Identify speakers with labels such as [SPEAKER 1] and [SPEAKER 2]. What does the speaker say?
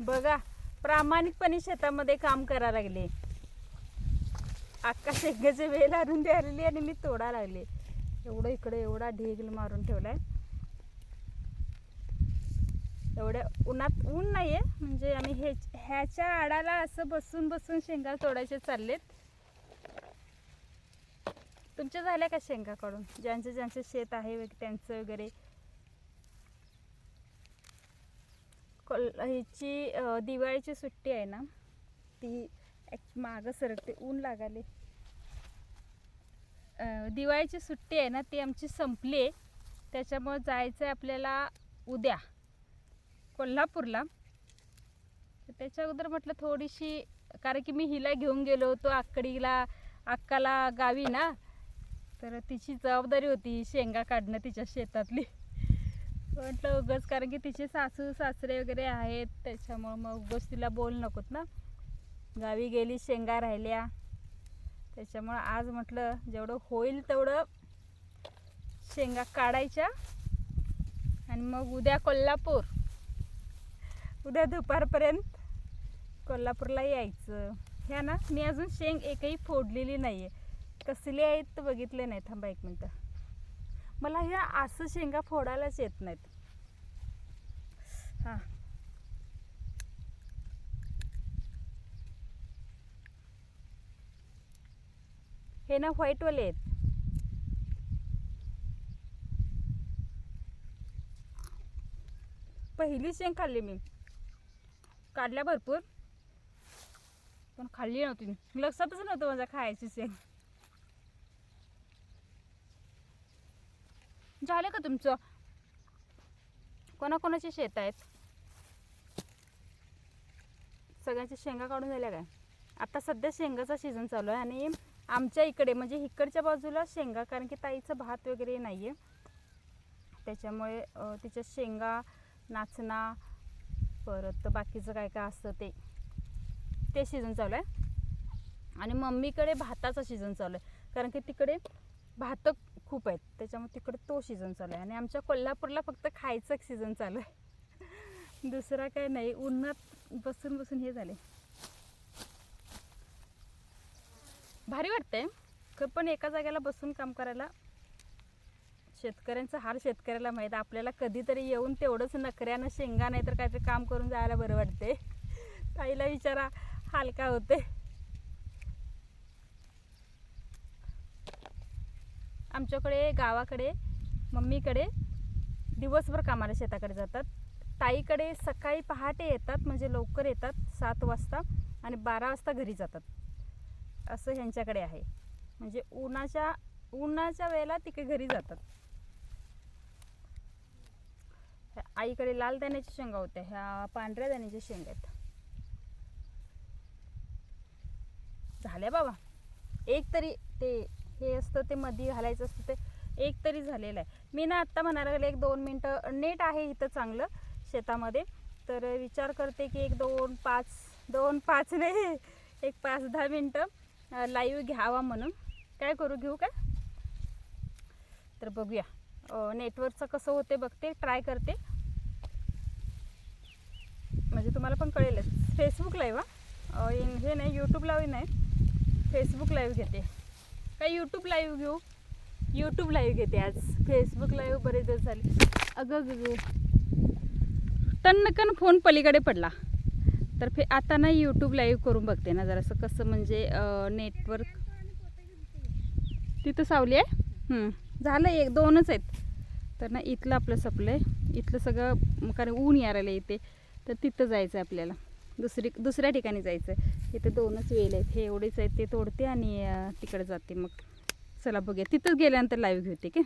[SPEAKER 1] बघा प्रामाणिकपणे शेतामध्ये काम करायला लागले. अक्का शेंगाचे वेल आणून द्यायला आणि मी तोडा लागले. एवढं इकडे एवढा ढेगल मारून ठेवलाय. एवढ्या उन्हात ऊन नाहीये म्हणजे आम्ही हे ह्याच्या आडाला असं बसून बसून शेंगा तोडायचे चाललेत. तुमच्या झाल्या का शेंगा काढून ज्यांचं ज्यांचं शेत आहे त्यांचं वगैरे? कोल ह्याची दिवाळीची सुट्टी आहे ना ती मागं सरकते ऊन लागाले. दिवाळीची सुट्टी आहे ना ती आमची संपली आहे. त्याच्यामुळं जायचं आहे आपल्याला उद्या कोल्हापूरला. त्याच्या अगोदर म्हटलं थोडीशी कारण की मी हिला घेऊन गेलो होतो आकडीला अक्काला गावी ना. तर तिची जबाबदारी होती शेंगा काढणं तिच्या शेतातली. म्हटलं उगच कारण की तिचे सासू सासरे वगैरे आहेत त्याच्यामुळं मग उगच तिला बोल नकोत ना. गावी गेली शेंगा राहिल्या. त्याच्यामुळं आज म्हटलं जेवढं होईल तेवढं शेंगा काढायच्या. आणि मग उद्या कोल्हापूर. उद्या दुपारपर्यंत कोल्हापूरला यायचं. ह्या ना मी अजून शेंग एकही फोडलेली नाही आहे कसली आहेत तर बघितले नाही थांबा एक मिनटं. मला ह्या असं शेंगा फोडायलाच येत नाहीत. हां. हे ना व्हाईटवाले आहेत. पहिली शेंग खाल्ली मी. काढल्या भरपूर. पण खाल्ली नव्हती. लक्षातच नव्हतं माझ्या खायची शेंग. झालं का तुमचं? कोणाकोणाचे शेत आहेत? सगळ्यांच्या शेंगा काढून झाल्या काय? आता सध्या शेंगाचा सीझन चालू आहे आणि आमच्या इकडे म्हणजे इकडच्या बाजूला शेंगा कारण की ताईचं भात वगैरे नाही आहे त्याच्यामुळे तिच्या शेंगा नाचणा परत बाकीचं काय काय असतं ते ते सीझन चालू आहे. आणि मम्मीकडे भाताचा सीझन चालू आहे. कारण की तिकडे भात खूप आहेत. त्याच्यामुळे तिकडे तो सीझन चालू आहे. आणि आमच्या कोल्हापूरला फक्त खायचं सीझन चालू आहे. दुसरा काय नाही. उन्हात बसून बसून हे झाले. भारी वाटतंय. खर पण एका जागेला बसून काम करायला शेतकऱ्यांचा हार शेतकऱ्याला माहीत. आपल्याला कधीतरी येऊन तेवढंच नखऱ्यानं शेंगा नाही तर काहीतरी काम करून जायला बरं वाटते ताईला विचारा हालका होते आमच्याकडे गावाकडे मम्मीकडे दिवसभर कामाला शेताकडे जातात. ताईकडे सकाळी पहाटे येतात म्हणजे लवकर येतात सात वाजता आणि बारा वाजता घरी जातात. असं ह्यांच्याकडे आहे. म्हणजे उन्हाच्या उन्हाच्या वेळेला तिकडे घरी जातात. आईकडे लाल दाण्याच्या शेंगा होत्या. ह्या पांढऱ्या दाण्याच्या शेंगा आहेत. झाल्या बाबा. एक तरी ते हे असतं ते मध्ये घालायचं असतं ते एक तरी झालेलं आहे. मी ना आत्ता म्हणायला लागले एक दोन मिनटं नेट आहे इथं चांगलं शेतामध्ये. तर विचार करते की एक दोन पाच दोन पाच नाही एक पाच दहा मिनटं लाईव्ह घ्यावा म्हणून. काय करू घेऊ का तर बघूया. नेटवर्कचं कसं होते बघते ट्राय करते. म्हणजे तुम्हाला पण कळेलच. फेसबुक लाईव्ह हा? इन- हे नाही यूट्यूब लाईव्ह नाही. फेसबुक लाईव्ह घेते. काय यूट्यूब लाईव्ह घेऊ? यूट्यूब लाईव्ह घेते आज. फेसबुक लाईव्ह बरेच दिवस झाले. अगं ग ग. टन्नकन फोन पलीकडे पडला. तर फे आता ना यूट्यूब लाईव्ह करून बघते ना जरासं. कसं म्हणजे नेटवर्क तिथं सावली आहे? झालं एक दोनच आहेत. तर ना इथलं आपलं सपलं आहे इथलं सगळं कारण ऊन यायला इथे. तर तिथं जायचं आहे आपल्याला. दुसरी दुसऱ्या ठिकाणी जायचं आहे इथे दोनच वेल आहेत. हे एवढेच आहेत ते तोडते आणि तिकडे जाते मग. चला बघूया. तिथंच गेल्यानंतर लाईव्ह घेते की